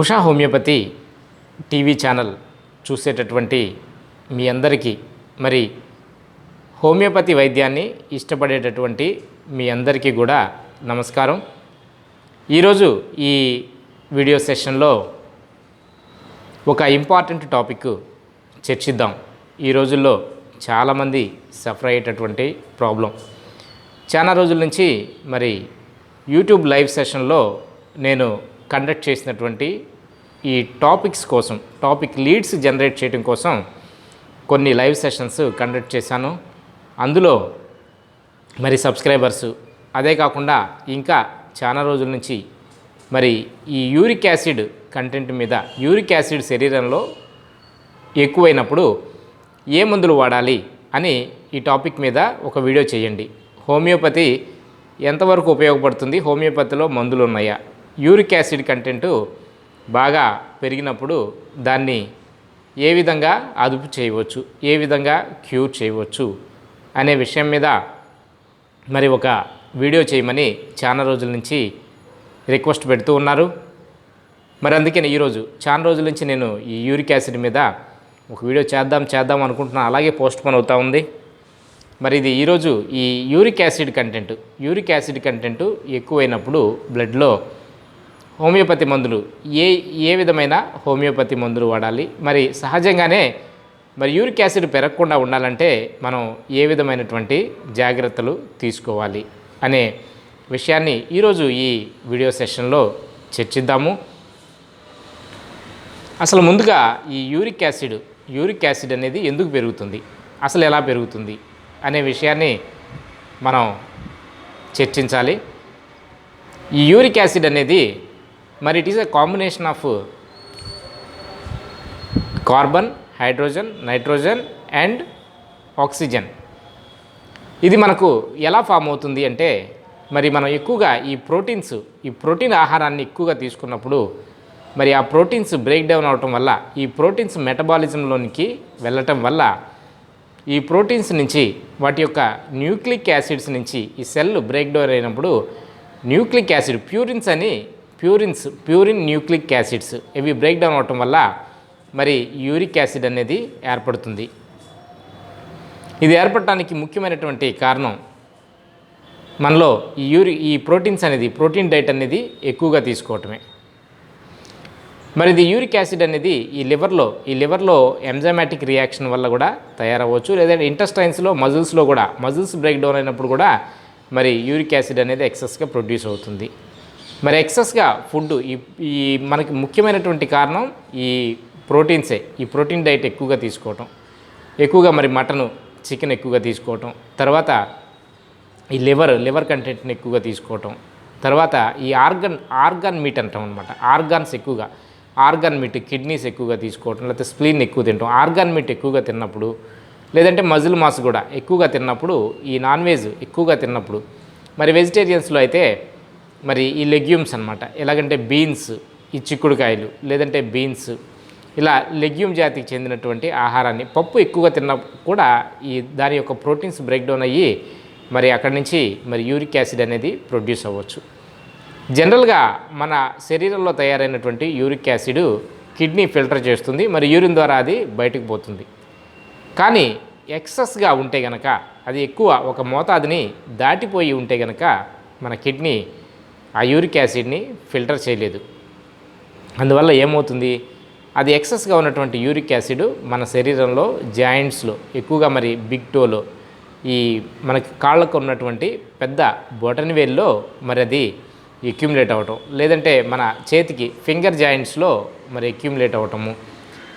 Usha homeopathy TV channel చూసేటటువంటి మీ అందరికీ మరి హోమియోపతి వైద్యాన్ని ఇష్టపడేటటువంటి మీ అందరికీ కూడా నమస్కారం. ఈరోజు ఈ వీడియో సెషన్లో ఒక ఇంపార్టెంట్ టాపిక్ చర్చిద్దాం. ఈ రోజుల్లో చాలామంది సఫర్ అయ్యేటటువంటి ప్రాబ్లం. చాలా రోజుల నుంచి మరి యూట్యూబ్ లైవ్ సెషన్లో నేను కండక్ట్ చేసినటువంటి ఈ టాపిక్స్ కోసం టాపిక్ లీడ్స్ జనరేట్ చేయడం కోసం కొన్ని లైవ్ సెషన్స్ కండక్ట్ చేశాను. అందులో మరి సబ్స్క్రైబర్స్ అదే కాకుండా ఇంకా చాలా రోజుల నుంచి మరి ఈ యూరిక్ యాసిడ్ కంటెంట్ మీద యూరిక్ యాసిడ్ శరీరంలో ఎక్కువైనప్పుడు ఏ మందులు వాడాలి అని ఈ టాపిక్ మీద ఒక వీడియో చేయండి. హోమియోపతి ఎంతవరకు ఉపయోగపడుతుంది? హోమియోపతిలో మందులు ఉన్నాయా? యూరిక్ యాసిడ్ కంటెంట్ బాగా పెరిగినప్పుడు దాన్ని ఏ విధంగా అదుపు చేయవచ్చు ఏ విధంగా క్యూర్ చేయవచ్చు అనే విషయం మీద మరి ఒక వీడియో చేయమని చాలా రోజుల నుంచి రిక్వెస్ట్ పెడుతూ ఉన్నారు. మరి అందుకని ఈరోజు చాలా రోజుల నుంచి నేను ఈ యూరిక్ యాసిడ్ మీద ఒక వీడియో చేద్దాం చేద్దాం అనుకుంటున్నా. అలాగే పోస్ట్ పోన్ అవుతూ ఉంది. మరి ఇది ఈరోజు ఈ uric acid content. Uric acid content ఎక్కువైనప్పుడు బ్లడ్లో హోమియోపతి మందులు. ఏ ఏ విధమైన హోమియోపతి మందులు వాడాలి? మరి సహజంగానే మరి యూరిక్ యాసిడ్ పెరగకుండా ఉండాలంటే మనం ఏ విధమైనటువంటి జాగ్రత్తలు తీసుకోవాలి అనే విషయాన్ని ఈరోజు ఈ వీడియో సెషన్లో చర్చిద్దాము. అసలు ముందుగా ఈ యూరిక్ యాసిడ్ యూరిక్ యాసిడ్ అనేది ఎందుకు పెరుగుతుంది? అసలు ఎలా పెరుగుతుంది? అనే విషయాన్ని మనం చర్చించాలి. ఈ యూరిక్ యాసిడ్ అనేది మరి it is a combination of carbon hydrogen nitrogen and oxygen ఇది మనకు ఎలా ఫామ్ అవుతుంది అంటే మరి మనం ఎక్కువగా ఈ ప్రోటీన్స్ ఈ ప్రోటీన్ ఆహారాన్ని ఎక్కువగా తీసుకున్నప్పుడు మరి ఆ ప్రోటీన్స్ బ్రేక్ డౌన్ అవటం వల్ల ఈ ప్రోటీన్స్ మెటబాలిజంలోనికి వెళ్ళటం వల్ల ఈ ప్రోటీన్స్ నుంచి వాటి యొక్క న్యూక్లిక్ యాసిడ్స్ నుంచి ఈ సెల్ బ్రేక్ డౌన్ అయినప్పుడు న్యూక్లిక్ యాసిడ్ ప్యూరిన్స్ అని ప్యూరిన్స్ ప్యూరిన్ న్యూక్లిక్ యాసిడ్స్. ఇవి బ్రేక్ డౌన్ అవటం వల్ల మరి యూరిక్ యాసిడ్ అనేది ఏర్పడుతుంది. ఇది ఏర్పడటానికి ముఖ్యమైనటువంటి కారణం మనలో ఈ యూరి ఈ ప్రోటీన్స్ అనేది ప్రోటీన్ డైట్ అనేది ఎక్కువగా తీసుకోవటమే. మరి ఇది యూరిక్ యాసిడ్ అనేది ఈ లివర్లో ఈ లివర్లో ఎంజైమాటిక్ రియాక్షన్ వల్ల కూడా తయారవ్వచ్చు. లేదంటే ఇంటెస్టైన్స్లో మజిల్స్లో కూడా మజిల్స్ బ్రేక్ డౌన్ అయినప్పుడు కూడా మరి యూరిక్ యాసిడ్ అనేది ఎక్సెస్గా ప్రొడ్యూస్ అవుతుంది. మరి ఎక్సెస్గా ఫుడ్ ఈ ఈ మనకి ముఖ్యమైనటువంటి కారణం ఈ ప్రోటీన్సే. ఈ ప్రోటీన్ డైట్ ఎక్కువగా తీసుకోవటం. ఎక్కువగా మరి మటను చికెన్ ఎక్కువగా తీసుకోవటం. తర్వాత ఈ లివర్ లివర్ కంటెంట్ని ఎక్కువగా తీసుకోవటం. తర్వాత ఈ ఆర్గన్ ఆర్గాన్ మీట్ అంటాం అనమాట ఆర్గాన్స్ ఎక్కువగా. ఆర్గాన్ మీట్ కిడ్నీస్ ఎక్కువగా తీసుకోవటం. లేకపోతే స్ప్లీన్ ఎక్కువ తింటాం. ఆర్గాన్ మీట్ ఎక్కువగా తిన్నప్పుడు లేదంటే మజిల్ మాస్ కూడా ఎక్కువగా తిన్నప్పుడు ఈ నాన్ వెజ్ ఎక్కువగా తిన్నప్పుడు. మరి వెజిటేరియన్స్లో అయితే మరి ఈ లెగ్యూమ్స్ అనమాట ఎలాగంటే బీన్స్ ఈ చిక్కుడుకాయలు లేదంటే బీన్స్ ఇలా లెగ్యూమ్ జాతికి చెందినటువంటి ఆహారాన్ని పప్పు ఎక్కువగా తిన్న కూడా ఈ దాని యొక్క ప్రోటీన్స్ బ్రేక్డౌన్ అయ్యి మరి అక్కడి నుంచి మరి యూరిక్ యాసిడ్ అనేది ప్రొడ్యూస్ అవ్వచ్చు. జనరల్గా మన శరీరంలో తయారైనటువంటి యూరిక్ యాసిడ్ కిడ్నీ ఫిల్టర్ చేస్తుంది మరి యూరిన్ ద్వారా అది బయటకు పోతుంది. కానీ ఎక్సెస్గా ఉంటే గనక అది ఎక్కువ ఒక మోతాదుని దాటిపోయి ఉంటే గనక మన కిడ్నీ ఆ యూరిక్ యాసిడ్ని ఫిల్టర్ చేయలేదు. అందువల్ల ఏమవుతుంది? అది ఎక్సెస్గా ఉన్నటువంటి యూరిక్ యాసిడ్ మన శరీరంలో జాయింట్స్లో ఎక్కువగా మరి బిగ్ టోలో ఈ మనకి కాళ్ళకు ఉన్నటువంటి పెద్ద బొటనివేల్లో మరి అది ఎక్యుములేట్ అవ్వటం లేదంటే మన చేతికి ఫింగర్ జాయింట్స్లో మరి ఎక్యుములేట్ అవ్వటము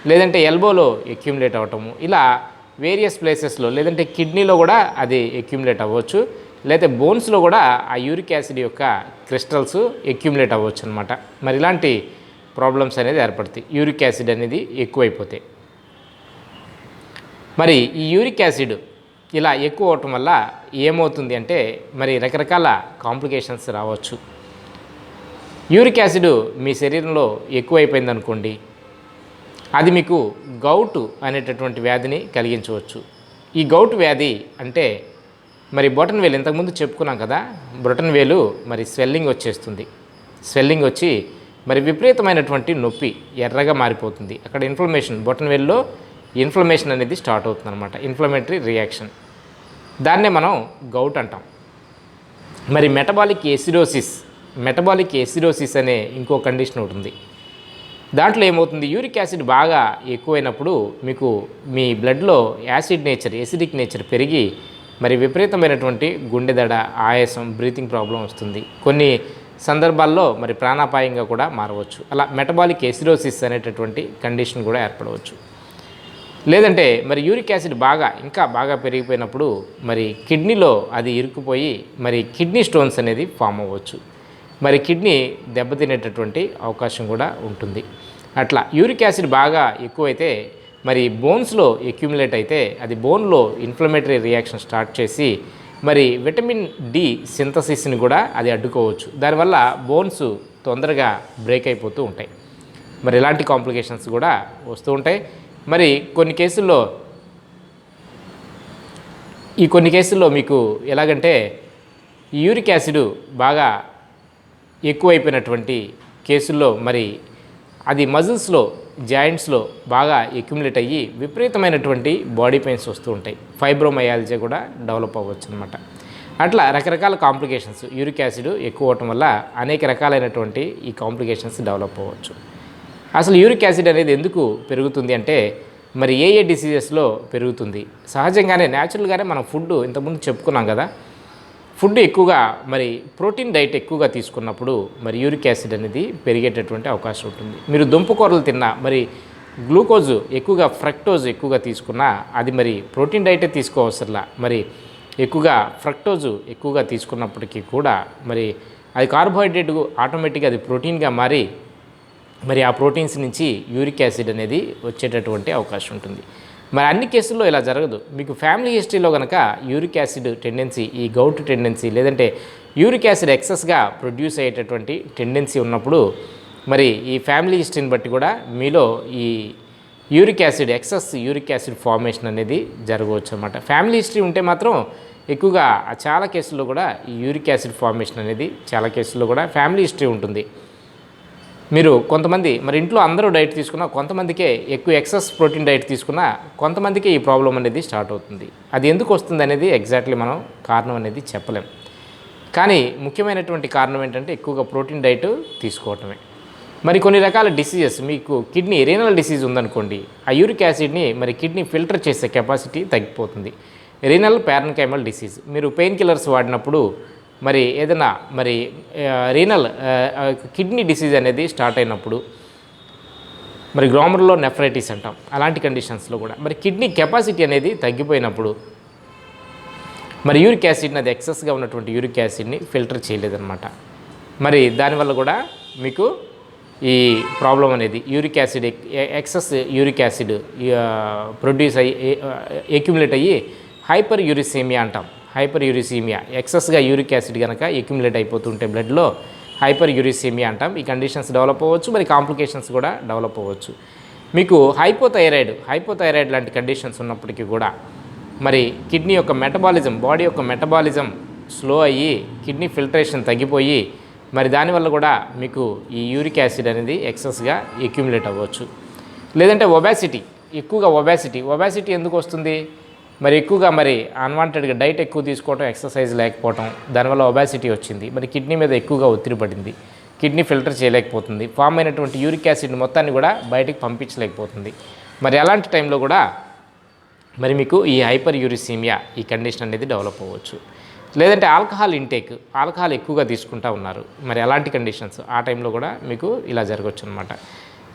లేదంటే ఎల్బోలో ఎక్యుములేట్ అవ్వటము ఇలా వేరియస్ ప్లేసెస్లో లేదంటే కిడ్నీలో కూడా అది ఎక్యుములేట్ అవ్వచ్చు. లేకపోతే బోన్స్లో కూడా ఆ యూరిక్ యాసిడ్ యొక్క క్రిస్టల్స్ ఎక్యుములేట్ అవ్వచ్చు అనమాట మరి ఇలాంటి ప్రాబ్లమ్స్ అనేది ఏర్పడతాయి. యూరిక్ యాసిడ్ అనేది ఎక్కువైపోతాయి మరి ఈ యూరిక్ యాసిడ్ ఇలా ఎక్కువ అవటం వల్ల ఏమవుతుంది అంటే మరి రకరకాల కాంప్లికేషన్స్ రావచ్చు. యూరిక్ యాసిడ్ మీ శరీరంలో ఎక్కువైపోయింది అనుకోండి అది మీకు గౌటు అనేటటువంటి వ్యాధిని కలిగించవచ్చు. ఈ గౌట్ వ్యాధి అంటే మరి బొటన్ వేలు ఇంతకుముందు చెప్పుకున్నాం కదా బొటన్ వేలు మరి స్వెల్లింగ్ వచ్చేస్తుంది. స్వెల్లింగ్ వచ్చి మరి విపరీతమైనటువంటి నొప్పి ఎర్రగా మారిపోతుంది. అక్కడ ఇన్ఫ్లమేషన్ బొటన్ వేల్లో ఇన్ఫ్లమేషన్ అనేది స్టార్ట్ అవుతుంది అనమాట ఇన్ఫ్లమేటరీ రియాక్షన్ దాన్నే మనం గౌట్ అంటాం. మరి మెటబాలిక్ ఎసిడోసిస్ మెటబాలిక్ ఎసిడోసిస్ అనే ఇంకో కండిషన్ ఉంటుంది దాంట్లో ఏమవుతుంది? యూరిక్ యాసిడ్ బాగా ఎక్కువైనప్పుడు మీకు మీ బ్లడ్లో యాసిడ్ నేచర్ ఎసిడిక్ నేచర్ పెరిగి మరి విపరీతమైనటువంటి గుండెదడ ఆయాసం బ్రీతింగ్ ప్రాబ్లం వస్తుంది. కొన్ని సందర్భాల్లో మరి ప్రాణాపాయంగా కూడా మారవచ్చు. అలా మెటబాలిక్ ఎసిరోసిస్ అనేటటువంటి కండిషన్ కూడా ఏర్పడవచ్చు. లేదంటే మరి యూరిక్ యాసిడ్ బాగా ఇంకా బాగా పెరిగిపోయినప్పుడు మరి కిడ్నీలో అది ఇరుక్కుపోయి మరి కిడ్నీ స్టోన్స్ అనేది ఫామ్ అవ్వచ్చు. మరి కిడ్నీ దెబ్బతినేటటువంటి అవకాశం కూడా ఉంటుంది. అట్లా యూరిక్ యాసిడ్ బాగా ఎక్కువైతే మరి బోన్స్లో ఎక్యుములేట్ అయితే అది బోన్లో ఇన్ఫ్లమేటరీ రియాక్షన్ స్టార్ట్ చేసి మరి విటమిన్ డి సింథసిస్ని కూడా అది అడ్డుకోవచ్చు. దానివల్ల బోన్స్ తొందరగా బ్రేక్ అయిపోతూ ఉంటాయి. మరి ఇలాంటి కాంప్లికేషన్స్ కూడా వస్తూ ఉంటాయి. మరి కొన్ని కేసుల్లో ఈ కొన్ని కేసుల్లో మీకు ఎలాగంటే యూరిక్ యాసిడ్ బాగా ఎక్కువైపోయినటువంటి కేసుల్లో మరి అది మజిల్స్లో జాయింట్స్లో బాగా ఎక్యుములేట్ అయ్యి విపరీతమైనటువంటి బాడీ పెయిన్స్ వస్తూ ఉంటాయి. ఫైబ్రోమయాలజీ కూడా డెవలప్ అవ్వచ్చు అనమాట అట్లా రకరకాల కాంప్లికేషన్స్ యూరిక్ యాసిడ్ ఎక్కువ అవటం వల్ల అనేక రకాలైనటువంటి ఈ కాంప్లికేషన్స్ డెవలప్ అవ్వచ్చు. అసలు యూరిక్ యాసిడ్ అనేది ఎందుకు పెరుగుతుంది అంటే మరి ఏ ఏ డిసీజెస్లో పెరుగుతుంది? సహజంగానే న్యాచురల్గానే మనం ఫుడ్ ఇంతకుముందు చెప్పుకున్నాం కదా ఫుడ్ ఎక్కువగా మరి ప్రోటీన్ డైట్ ఎక్కువగా తీసుకున్నప్పుడు మరి యూరిక్ యాసిడ్ అనేది పెరిగేటటువంటి అవకాశం ఉంటుంది. మీరు దుంపకూరలు తిన్నా మరి గ్లూకోజ్ ఎక్కువగా ఫ్రక్టోజ్ ఎక్కువగా తీసుకున్నా అది మరి ప్రోటీన్ డైటే తీసుకోవసరలా. మరి ఎక్కువగా ఫ్రక్టోజ్ ఎక్కువగా తీసుకున్నప్పటికీ కూడా మరి అది కార్బోహైడ్రేట్ ఆటోమేటిక్గా అది ప్రోటీన్గా మారి మరి ఆ ప్రోటీన్స్ నుంచి యూరిక్ యాసిడ్ అనేది వచ్చేటటువంటి అవకాశం ఉంటుంది. మరి అన్ని కేసుల్లో ఇలా జరగదు. మీకు ఫ్యామిలీ హిస్టరీలో కనుక యూరిక్ యాసిడ్ టెండెన్సీ ఈ గౌట్ టెండెన్సీ లేదంటే యూరిక్ యాసిడ్ ఎక్సెస్గా ప్రొడ్యూస్ అయ్యేటటువంటి టెండెన్సీ ఉన్నప్పుడు మరి ఈ ఫ్యామిలీ హిస్టరీని బట్టి కూడా మీలో ఈ uric acid excess uric acid formation అనేది జరగవచ్చు అనమాట ఫ్యామిలీ హిస్టరీ ఉంటే మాత్రం ఎక్కువగా చాలా కేసుల్లో కూడా ఈ యూరిక్ యాసిడ్ ఫార్మేషన్ అనేది చాలా కేసుల్లో కూడా ఫ్యామిలీ హిస్టరీ ఉంటుంది. మీరు కొంతమంది మరి ఇంట్లో అందరూ డైట్ తీసుకున్నా కొంతమందికే ఎక్కువ ఎక్సెస్ ప్రోటీన్ డైట్ తీసుకున్నా కొంతమందికే ఈ ప్రాబ్లం అనేది స్టార్ట్ అవుతుంది. అది ఎందుకు వస్తుంది అనేది ఎగ్జాక్ట్లీ మనం కారణం అనేది చెప్పలేం. కానీ ముఖ్యమైనటువంటి కారణం ఏంటంటే ఎక్కువగా ప్రోటీన్ డైట్ తీసుకోవటమే. మరి కొన్ని రకాల డిసీజెస్ మీకు కిడ్నీ రీనల్ డిసీజ్ ఉందనుకోండి ఆ యూరిక్ యాసిడ్ని మరి కిడ్నీ ఫిల్టర్ చేసే కెపాసిటీ తగ్గిపోతుంది. రీనల్ ప్యారన్కైమల్ డిసీజ్ మీరు పెయిన్ కిల్లర్స్ వాడినప్పుడు మరి ఏదైనా మరి రీనల్ కిడ్నీ డిసీజ్ అనేది స్టార్ట్ అయినప్పుడు మరి గ్రామర్లో నెఫ్రైటిస్ అంటాం. అలాంటి కండిషన్స్లో కూడా. మరి కిడ్నీ కెపాసిటీ అనేది తగ్గిపోయినప్పుడు మరి యూరిక్ యాసిడ్ని అది ఎక్సెస్గా ఉన్నటువంటి యూరిక్ యాసిడ్ని ఫిల్టర్ చేయలేదన్నమాట. మరి దానివల్ల కూడా మీకు ఈ ప్రాబ్లం అనేది uric acid excess uric acid produce అయ్యి ఎక్యుములేట్ అయ్యి హైపర్ యూరిసేమియా అంటాం. హైపర్ యూరిసీమియా ఎక్సెస్గా యూరిక్ యాసిడ్ కనుక ఎక్యుములేట్ అయిపోతుంటే బ్లడ్లో హైపర్ యూరిసీమియా అంటాం. ఈ కండిషన్స్ డెవలప్ అవ్వచ్చు మరి కాంప్లికేషన్స్ కూడా డెవలప్ అవ్వచ్చు. మీకు హైపోథైరాయిడ్ హైపోథైరాయిడ్ లాంటి కండిషన్స్ ఉన్నప్పటికీ కూడా మరి కిడ్నీ యొక్క మెటబాలిజం బాడీ యొక్క మెటబాలిజం స్లో అయ్యి కిడ్నీ ఫిల్టరేషన్ తగ్గిపోయి మరి దానివల్ల కూడా మీకు ఈ యూరిక్ యాసిడ్ అనేది ఎక్సెస్గా ఎక్యుములేట్ అవ్వచ్చు. లేదంటే ఒబాసిటీ ఎక్కువగా ఒబాసిటీ. ఒబాసిటీ ఎందుకు వస్తుంది? మరి ఎక్కువగా మరి అన్వాంటెడ్గా డైట్ ఎక్కువ తీసుకోవటం ఎక్సర్సైజ్ లేకపోవటం దానివల్ల ఒబాసిటీ వచ్చింది. మరి కిడ్నీ మీద ఎక్కువగా ఒత్తిడి పడింది. కిడ్నీ ఫిల్టర్ చేయలేకపోతుంది. ఫామ్ అయినటువంటి యూరిక్ యాసిడ్ మొత్తాన్ని కూడా బయటికి పంపించలేకపోతుంది. మరి అలాంటి టైంలో కూడా మరి మీకు ఈ హైపర్ యూరిసీమియా ఈ కండిషన్ అనేది డెవలప్ అవ్వచ్చు. లేదంటే ఆల్కహాల్ ఇంటేక్ ఆల్కహాల్ ఎక్కువగా తీసుకుంటా ఉన్నారు. మరి అలాంటి కండిషన్స్ ఆ టైంలో కూడా మీకు ఇలా జరగవచ్చు అనమాట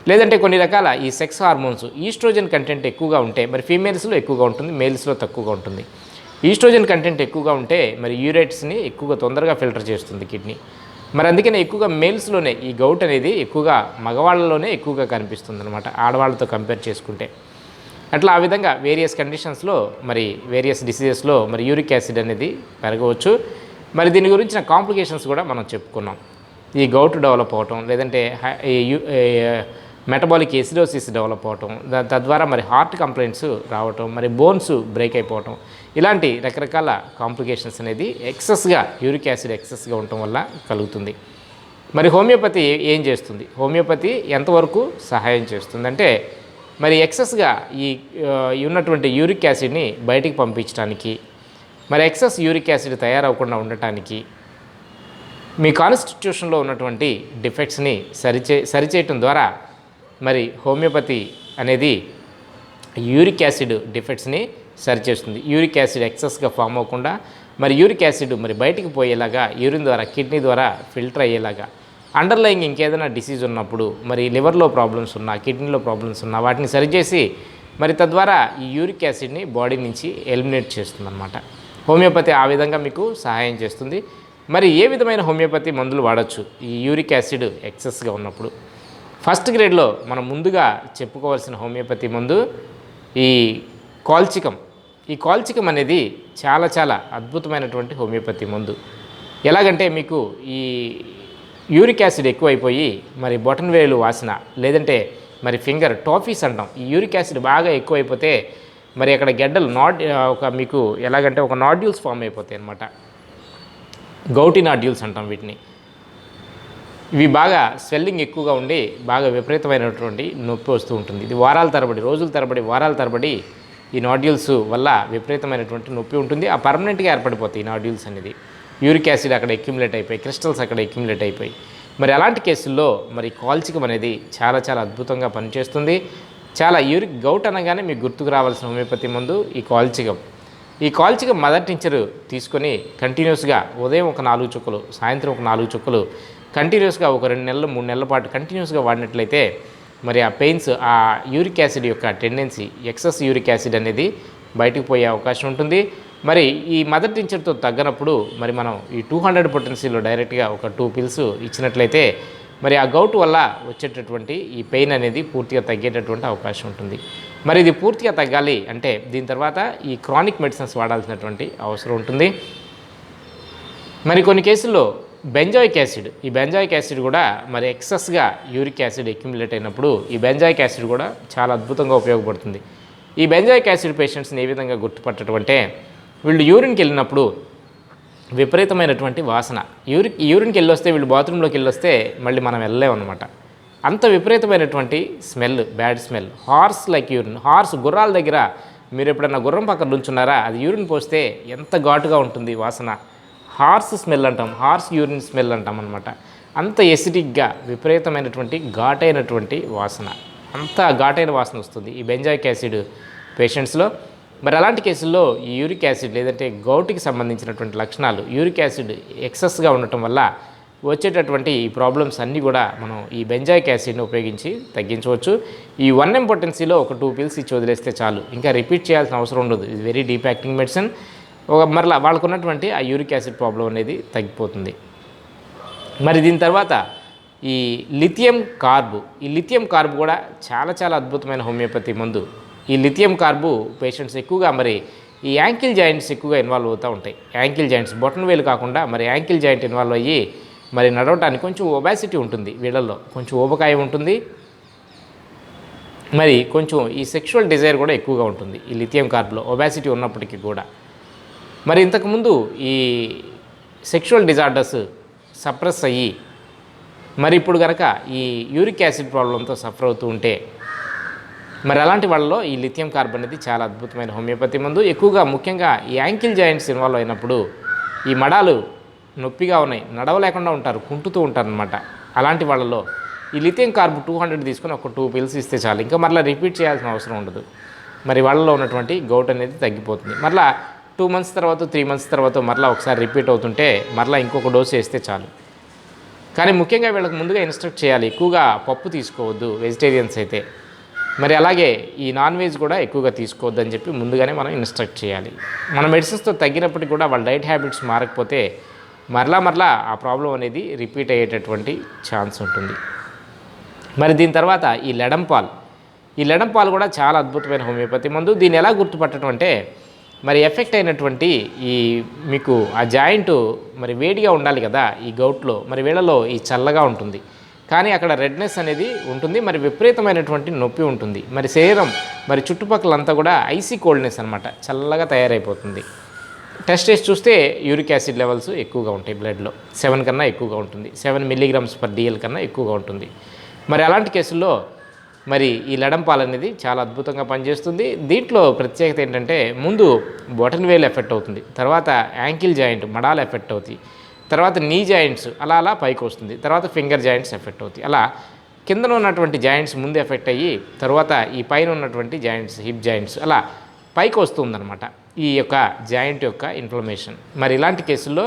లేదంటే కొన్ని రకాల ఈ సెక్స్ హార్మోన్స్ ఈస్ట్రోజన్ కంటెంట్ ఎక్కువగా ఉంటే మరి ఫీమేల్స్లో ఎక్కువగా ఉంటుంది మేల్స్లో తక్కువగా ఉంటుంది. ఈస్ట్రోజన్ కంటెంట్ ఎక్కువగా ఉంటే మరి యూరేట్స్ని ఎక్కువగా తొందరగా ఫిల్టర్ చేస్తుంది కిడ్నీ. మరి అందుకనే ఎక్కువగా మేల్స్లోనే ఈ గౌట్ అనేది ఎక్కువగా మగవాళ్ళలోనే ఎక్కువగా కనిపిస్తుంది అనమాట ఆడవాళ్ళతో కంపేర్ చేసుకుంటే. అట్లా ఆ విధంగా వేరియస్ కండిషన్స్లో మరి వేరియస్ డిసీజెస్లో మరి యూరిక్ యాసిడ్ అనేది పెరగవచ్చు. మరి దీని గురించిన కాంప్లికేషన్స్ కూడా మనం చెప్పుకున్నాం. ఈ గౌట్ డెవలప్ అవటం లేదంటే ఈ మెటబాలిక్ ఎసిడోసిస్ డెవలప్ అవటం తద్వారా మరి హార్ట్ కంప్లైంట్స్ రావటం మరి బోన్స్ బ్రేక్ అయిపోవటం ఇలాంటి రకరకాల కాంప్లికేషన్స్ అనేది ఎక్సెస్గా యూరిక్ యాసిడ్ ఎక్సెస్గా ఉండటం వల్ల కలుగుతుంది. మరి హోమియోపతి ఏం చేస్తుంది? హోమియోపతి ఎంతవరకు సహాయం చేస్తుందంటే మరి ఎక్సెస్గా ఈ ఈ ఉన్నటువంటి యూరిక్ యాసిడ్ని బయటికి పంపించడానికి మరి ఎక్సెస్ యూరిక్ యాసిడ్ తయారవకుండా ఉండటానికి మీ కాన్స్టిట్యూషన్లో ఉన్నటువంటి డిఫెక్ట్స్ని సరిచే సరిచేయటం ద్వారా మరి హోమియోపతి అనేది యూరిక్ యాసిడ్ డిఫెక్ట్స్ని సరిచేస్తుంది యూరిక్ యాసిడ్ ఎక్సెస్గా ఫామ్ అవ్వకుండా మరి యూరిక్ యాసిడ్ మరి బయటికి పోయేలాగా యూరిన్ ద్వారా కిడ్నీ ద్వారా ఫిల్టర్ అయ్యేలాగా అండర్లయింగ్ ఇంకేదైనా డిసీజ్ ఉన్నప్పుడు మరి లివర్లో ప్రాబ్లమ్స్ ఉన్నా కిడ్నీలో ప్రాబ్లమ్స్ ఉన్నా వాటిని సరిచేసి మరి తద్వారా ఈ యూరిక్ యాసిడ్ని బాడీ నుంచి ఎలిమినేట్ చేస్తుందన్నమాట. హోమియోపతి ఆ విధంగా మీకు సహాయం చేస్తుంది. మరి ఏ విధమైన హోమియోపతి మందులు వాడచ్చు? ఈ యూరిక్ యాసిడ్ ఎక్సెస్గా ఉన్నప్పుడు. ఫస్ట్ గ్రేడ్లో మనం ముందుగా చెప్పుకోవాల్సిన హోమియోపతి ముందు ఈ కాల్చికం. ఈ కాల్చికం అనేది చాలా చాలా అద్భుతమైనటువంటి హోమియోపతి మందు. ఎలాగంటే మీకు ఈ యూరిక్ యాసిడ్ ఎక్కువైపోయి మరి బొటన్ వేలు వాసన లేదంటే మరి ఫింగర్ టాఫీస్ అంటాం. ఈ యూరిక్ యాసిడ్ బాగా ఎక్కువైపోతే మరి అక్కడ గెడ్డలు నాడ్ ఒక మీకు ఎలాగంటే ఒక నాడ్యూల్స్ ఫామ్ అయిపోతాయి అనమాట గౌటి నాడ్యూల్స్ అంటాం వీటిని. ఇవి బాగా స్వెల్లింగ్ ఎక్కువగా ఉండి బాగా విపరీతమైనటువంటి నొప్పి వస్తూ ఉంటుంది. ఇది వారాల తరబడి రోజుల తరబడి వారాల తరబడి ఈ నాడ్యూల్స్ వల్ల విపరీతమైనటువంటి నొప్పి ఉంటుంది. ఆ పర్మనెంట్గా ఏర్పడిపోతాయి ఈ నాడ్యూల్స్ అనేది. యూరిక్ యాసిడ్ అక్కడ ఎక్యుములేట్ అయిపోయి క్రిస్టల్స్ అక్కడ ఎక్యుములేట్ అయిపోయి. మరి అలాంటి కేసుల్లో మరి కాల్చికం అనేది చాలా చాలా అద్భుతంగా పనిచేస్తుంది. చాలా యూరిక్ గౌట్ అనగానే మీకు గుర్తుకు రావాల్సిన హోమియోపతి మందు ఈ కాల్చికం ఈ కాల్చికం మదర్ టించర్ తీసుకొని కంటిన్యూస్గా ఉదయం ఒక నాలుగు చుక్కలు సాయంత్రం ఒక నాలుగు చుక్కలు కంటిన్యూస్గా ఒక రెండు నెలలు మూడు నెలల పాటు కంటిన్యూస్గా వాడినట్లయితే మరి ఆ పెయిన్స్ ఆ యూరిక్ యాసిడ్ యొక్క టెండెన్సీ ఎక్సెస్ యూరిక్ యాసిడ్ అనేది బయటకు పోయే అవకాశం ఉంటుంది. మరి ఈ మదర్ టించర్తో తగ్గనప్పుడు మరి మనం ఈ టూ హండ్రెడ్ పొటెన్సీలో డైరెక్ట్గా ఒక టూ పిల్స్ ఇచ్చినట్లయితే మరి ఆ గౌట్ వల్ల వచ్చేటటువంటి ఈ పెయిన్ అనేది పూర్తిగా తగ్గేటటువంటి అవకాశం ఉంటుంది. మరి ఇది పూర్తిగా తగ్గాలి అంటే దీని తర్వాత ఈ క్రానిక్ మెడిసిన్స్ వాడాల్సినటువంటి అవసరం ఉంటుంది. మరి కొన్ని కేసుల్లో బెంజాయిక్ యాసిడ్. ఈ బెంజాయిక్ యాసిడ్ కూడా మరి ఎక్సెస్గా యూరిక్ యాసిడ్ అక్యుములేట్ అయినప్పుడు ఈ బెంజాయిక్ యాసిడ్ కూడా చాలా అద్భుతంగా ఉపయోగపడుతుంది. ఈ బెంజాయిక్ యాసిడ్ పేషెంట్స్ని ఏ విధంగా గుర్తుపట్టడం అంటే వీళ్ళు యూరిన్కి వెళ్ళినప్పుడు విపరీతమైనటువంటి వాసన. యూరిక్ యూరిన్కి వెళ్ళి వస్తే వీళ్ళు బాత్రూంలోకి వెళ్ళొస్తే మళ్ళీ మనం వెళ్ళలేము అనమాట అంత విపరీతమైనటువంటి smell bad smell horse like urine horse గుర్రాల దగ్గర మీరు ఎప్పుడన్నా గుర్రం పక్కన నుంచున్నారా? అది యూరిన్ పోస్తే ఎంత ఘాటుగా ఉంటుంది వాసన. హార్స్ స్మెల్ అంటాం హార్స్ యూరిన్ స్మెల్ అంటాం అనమాట అంత ఎసిడిక్గా విపరీతమైనటువంటి ఘాటైనటువంటి వాసన. అంత ఘాటైన వాసన వస్తుంది ఈ బెంజాయిక్ యాసిడ్ పేషెంట్స్లో మరి అలాంటి కేసుల్లో ఈ యూరిక్ యాసిడ్ లేదంటే గౌట్కి సంబంధించినటువంటి లక్షణాలు యూరిక్ యాసిడ్ ఎక్సెస్గా ఉండటం వల్ల వచ్చేటటువంటి ఈ ప్రాబ్లమ్స్ అన్నీ కూడా మనం ఈ బెంజాయిక్ యాసిడ్ని ఉపయోగించి తగ్గించవచ్చు. ఈ వన్ ఇంపార్టెన్సీలో ఒక టూ పిల్స్ ఇచ్చి వదిలేస్తే చాలు. ఇంకా రిపీట్ చేయాల్సిన అవసరం ఉండదు. ఇది వెరీ డీప్ యాక్టింగ్ మెడిసిన్ ఒక మరలా వాళ్ళకు ఉన్నటువంటి ఆ యూరిక్ యాసిడ్ ప్రాబ్లం అనేది తగ్గిపోతుంది. మరి దీని తర్వాత ఈ లిథియం కార్బు ఈ లిథియం కార్బు కూడా చాలా చాలా అద్భుతమైన హోమియోపతి మందు. ఈ లిథియం కార్బు పేషెంట్స్ ఎక్కువగా మరి ఈ యాంకిల్ జాయింట్స్ ఎక్కువగా ఇన్వాల్వ్ అవుతూ ఉంటాయి. యాంకిల్ జాయింట్స్ బొటన్ వేలు కాకుండా మరి యాంకిల్ జాయింట్ ఇన్వాల్వ్ అయ్యి మరి నడవటానికి కొంచెం ఒబాసిటీ ఉంటుంది వీళ్ళల్లో. కొంచెం ఊబకాయం ఉంటుంది. మరి కొంచెం ఈ సెక్షువల్ డిజైర్ కూడా ఎక్కువగా ఉంటుంది ఈ లిథియం కార్బులో ఒబాసిటీ ఉన్నప్పటికీ కూడా. మరి ఇంతకుముందు ఈ సెక్షువల్ డిజార్డర్స్ సప్రెస్ అయ్యి మరి ఇప్పుడు కనుక ఈ యూరిక్ యాసిడ్ ప్రాబ్లంతో సఫర్ అవుతూ ఉంటే మరి అలాంటి వాళ్ళలో ఈ లిథియం కార్బన్ అనేది చాలా అద్భుతమైన హోమియోపతి మందు. ఎక్కువగా ముఖ్యంగా ఈ యాంకిల్ జాయింట్స్ ఇన్వాల్వ్ అయినప్పుడు ఈ మడాలు నొప్పిగా ఉన్నాయి నడవలేకుండా ఉంటారు కుంటుతూ ఉంటారు అనమాట అలాంటి వాళ్ళలో ఈ లిథియం కార్బ్ టూ హండ్రెడ్ తీసుకొని ఒక టూ పిల్స్ ఇస్తే చాలు. ఇంకా మరలా రిపీట్ చేయాల్సిన అవసరం ఉండదు. మరి వాళ్ళలో ఉన్నటువంటి గౌట్ అనేది తగ్గిపోతుంది. మరలా టూ మంత్స్ తర్వాత త్రీ మంత్స్ తర్వాత మరలా ఒకసారి రిపీట్ అవుతుంటే మరలా ఇంకొక డోసు వేస్తే చాలు. కానీ ముఖ్యంగా వీళ్ళకి ముందుగా ఇన్స్ట్రక్ట్ చేయాలి. ఎక్కువగా పప్పు తీసుకోవద్దు వెజిటేరియన్స్ అయితే. మరి అలాగే ఈ నాన్ వెజ్ కూడా ఎక్కువగా తీసుకోవద్దు అని చెప్పి ముందుగానే మనం ఇన్స్ట్రక్ట్ చేయాలి. మన మెడిసిన్స్తో తగ్గినప్పటికీ కూడా వాళ్ళ డైట్ హ్యాబిట్స్ మారకపోతే మరలా మరలా ఆ ప్రాబ్లం అనేది రిపీట్ అయ్యేటటువంటి ఛాన్స్ ఉంటుంది. మరి దీని తర్వాత ఈ లెడంపాల్ ఈ లెడంపాల్ కూడా చాలా అద్భుతమైన హోమియోపతి మందు. దీన్ని ఎలా గుర్తుపట్టడం అంటే మరి ఎఫెక్ట్ అయినటువంటి ఈ మీకు ఆ జాయింట్ మరి వేడిగా ఉండాలి కదా ఈ గౌట్లో మరి వీళ్ళలో ఈ చల్లగా ఉంటుంది. కానీ అక్కడ రెడ్నెస్ అనేది ఉంటుంది మరి విపరీతమైనటువంటి నొప్పి ఉంటుంది. మరి శరీరం మరి చుట్టుపక్కలంతా కూడా ఐసీ కోల్డ్నెస్ అనమాట చల్లగా తయారైపోతుంది. టెస్ట్ చేసి చూస్తే యూరిక్ యాసిడ్ లెవెల్స్ ఎక్కువగా ఉంటాయి బ్లడ్లో. సెవెన్ కన్నా ఎక్కువగా ఉంటుంది. సెవెన్ మిల్లీగ్రామ్స్ పర్ డిఎల్ కన్నా ఎక్కువగా ఉంటుంది. మరి అలాంటి కేసుల్లో మరి ఈ లెడం పాలు అనేది చాలా అద్భుతంగా పనిచేస్తుంది. దీంట్లో ప్రత్యేకత ఏంటంటే ముందు బొటన్ వేల్ ఎఫెక్ట్ అవుతుంది తర్వాత యాంకిల్ జాయింట్ మడాలు ఎఫెక్ట్ అవుతాయి తర్వాత నీ జాయింట్స్ అలా అలా పైకి వస్తుంది తర్వాత ఫింగర్ జాయింట్స్ ఎఫెక్ట్ అవుతాయి. అలా కిందన ఉన్నటువంటి జాయింట్స్ ముందు ఎఫెక్ట్ అయ్యి తర్వాత ఈ పైన ఉన్నటువంటి జాయింట్స్ హిప్ జాయింట్స్ అలా పైకి వస్తుందన్నమాట. ఈ యొక్క జాయింట్ యొక్క ఇన్ఫ్లమేషన్. మరి ఇలాంటి కేసుల్లో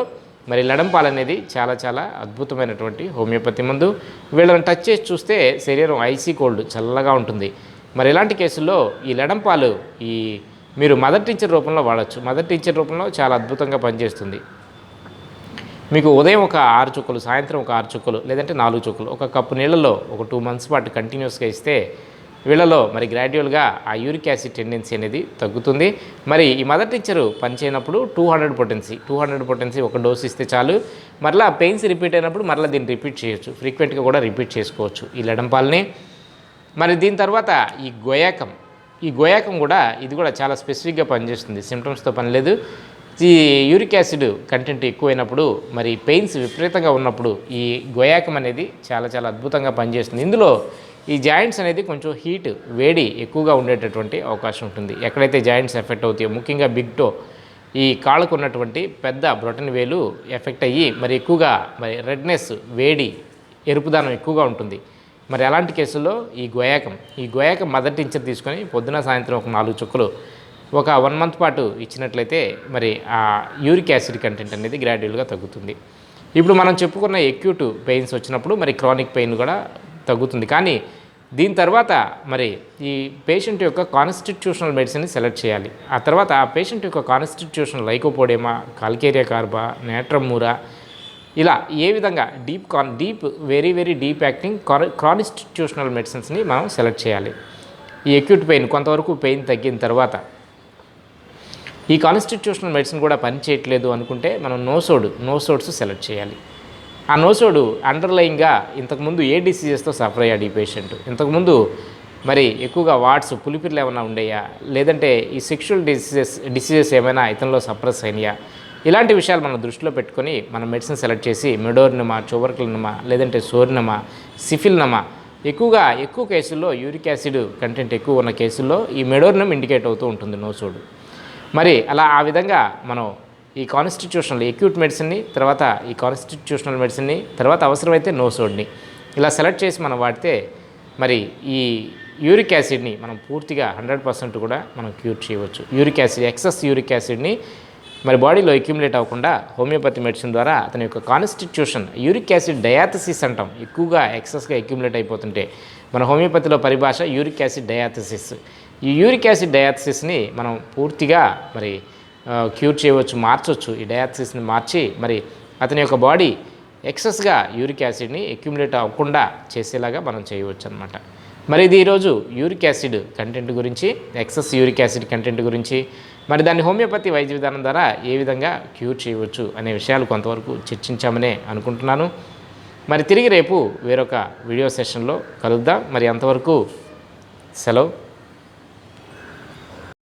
మరి లడంపాలు అనేది చాలా చాలా అద్భుతమైనటువంటి హోమియోపతి మందు. వీళ్ళని టచ్ చేసి చూస్తే శరీరం ఐసీ కోల్డ్ చల్లగా ఉంటుంది. మరి ఇలాంటి కేసుల్లో ఈ లడంపాలు ఈ మీరు మదర్ టీచర్ రూపంలో వాడచ్చు. మదర్ టీచర్ రూపంలో చాలా అద్భుతంగా పనిచేస్తుంది. మీకు ఉదయం ఒక ఆరు చుక్కలు సాయంత్రం ఒక ఆరు చుక్కలు లేదంటే నాలుగు చుక్కలు ఒక కప్పు నీళ్ళలో ఒక టూ మంత్స్ పాటు కంటిన్యూస్గా ఇస్తే వీళ్ళలో మరి గ్రాడ్యువల్గా ఆ యూరిక్ యాసిడ్ టెండెన్సీ అనేది తగ్గుతుంది. మరి ఈ mother tincture పనిచేయనప్పుడు two hundred potency two hundred potency ఒక డోస్ ఇస్తే చాలు. మరలా పెయిన్స్ రిపీట్ అయినప్పుడు మరలా దీన్ని రిపీట్ చేయొచ్చు. ఫ్రీక్వెంట్గా కూడా రిపీట్ చేసుకోవచ్చు ఈ లడంపాలని మరి దీని తర్వాత ఈ గోయాకం ఈ గోయాకం కూడా ఇది కూడా చాలా స్పెసిఫిక్గా పనిచేస్తుంది. సిమ్టమ్స్తో పని లేదు. ఈ యూరిక్ యాసిడ్ కంటెంట్ ఎక్కువైనప్పుడు మరి పెయిన్స్ విపరీతంగా ఉన్నప్పుడు ఈ గోయాకం అనేది చాలా చాలా అద్భుతంగా పనిచేస్తుంది. ఇందులో ఈ జాయింట్స్ అనేది కొంచెం హీట్ వేడి ఎక్కువగా ఉండేటటువంటి అవకాశం ఉంటుంది. ఎక్కడైతే జాయింట్స్ ఎఫెక్ట్ అవుతాయో ముఖ్యంగా బిగ్ టో ఈ కాళ్ళకు ఉన్నటువంటి పెద్ద బ్రొటన్ వేలు ఎఫెక్ట్ అయ్యి మరి ఎక్కువగా మరి రెడ్నెస్ వేడి ఎరుపుదానం ఎక్కువగా ఉంటుంది. మరి అలాంటి కేసుల్లో ఈ గోయాకం ఈ గోయాకం మదర్ టించర్ తీసుకొని పొద్దున సాయంత్రం ఒక నాలుగు చుక్కలు ఒక వన్ మంత్ పాటు ఇచ్చినట్లయితే మరి ఆ యూరిక్ యాసిడ్ కంటెంట్ అనేది గ్రాడ్యువల్గా తగ్గుతుంది. ఇప్పుడు మనం చెప్పుకున్న ఎక్యూట్ పెయిన్స్ వచ్చినప్పుడు మరి క్రానిక్ పెయిన్ కూడా తగ్గుతుంది. కానీ దీని తర్వాత మరి ఈ పేషెంట్ యొక్క కాన్స్టిట్యూషనల్ మెడిసిన్ని సెలెక్ట్ చేయాలి. ఆ తర్వాత ఆ పేషెంట్ యొక్క కాన్స్టిట్యూషనల్ లైకోపోడేమా కాల్కేరియా కార్బా నేట్రమూరా ఇలా ఏ విధంగా deep con deep very very deep acting constitutional మెడిసిన్స్ని మనం సెలెక్ట్ చేయాలి. ఈ అక్యూట్ పెయిన్ కొంతవరకు పెయిన్ తగ్గిన తర్వాత. ఈ కాన్స్టిట్యూషనల్ మెడిసిన్ కూడా పనిచేయట్లేదు అనుకుంటే మనం నోసోడ్ నోసోడ్స్ సెలెక్ట్ చేయాలి. ఆ నోసోడు అండర్లయింగ్గా ఇంతకుముందు ఏ డిసీజెస్తో సఫర్ అయ్యాడు ఈ పేషెంట్? ఇంతకుముందు మరి ఎక్కువగా వాట్స్ పులిపిర్లు ఏమైనా ఉండేయా? లేదంటే ఈ సెక్షువల్ డిసీజెస్ డిసీజెస్ ఏమైనా ఇతనిలో సప్రెస్ అయినాయా? ఇలాంటి విషయాలు మనం దృష్టిలో పెట్టుకొని మనం మెడిసిన్ సెలెక్ట్ చేసి మెడోర్నమా చోవర్క్లనమా లేదంటే సోర్నమా సిఫిల్నమా ఎక్కువగా ఎక్కువ కేసుల్లో యూరిక్ యాసిడ్ కంటెంట్ ఎక్కువ ఉన్న కేసుల్లో ఈ మెడోర్నం ఇండికేట్ అవుతూ ఉంటుంది నోసోడు. మరి అలా ఆ విధంగా మనం ఈ కాన్స్టిట్యూషనల్ ఎక్యూట్ మెడిసిన్ని తర్వాత ఈ కాన్స్టిట్యూషనల్ మెడిసిన్ని తర్వాత అవసరమైతే నోసోడ్ని ఇలా సెలెక్ట్ చేసి మనం వాడితే మరి ఈ యూరిక్ యాసిడ్ని మనం పూర్తిగా హండ్రెడ్ పర్సెంట్ కూడా మనం క్యూర్ చేయవచ్చు. యూరిక్ యాసిడ్ ఎక్సెస్ యూరిక్ యాసిడ్ని మరి బాడీలో అక్యుములేట్ అవ్వకుండా హోమియోపతి మెడిసిన్ ద్వారా అతని యొక్క కాన్స్టిట్యూషన్ యూరిక్ యాసిడ్ డయాథసిస్ అంటాం. ఎక్కువగా ఎక్సెస్గా అక్యుములేట్ అయిపోతుంటే మన హోమియోపతిలో పరిభాష యూరిక్ యాసిడ్ డయాథసిస్ ఈ యూరిక్ యాసిడ్ డయాథసిస్ని మనం పూర్తిగా మరి క్యూర్ చేయవచ్చు మార్చవచ్చు ఈ డయాథసిస్ని మార్చి మరి అతని యొక్క బాడీ ఎక్సెస్గా యూరిక్ యాసిడ్ని అక్యుములేట్ అవ్వకుండా చేసేలాగా మనం చేయవచ్చు అనమాట మరి ఇది ఈరోజు యూరిక్ యాసిడ్ కంటెంట్ గురించి ఎక్సెస్ యూరిక్ యాసిడ్ కంటెంట్ గురించి మరి దాన్ని హోమియోపతి వైద్య విధానం ద్వారా ఏ విధంగా క్యూర్ చేయవచ్చు అనే విషయాలు కొంతవరకు చర్చించామనే అనుకుంటున్నాను. మరి తిరిగి రేపు వేరొక వీడియో సెషన్లో కలుద్దాం. మరి అంతవరకు సెలవు.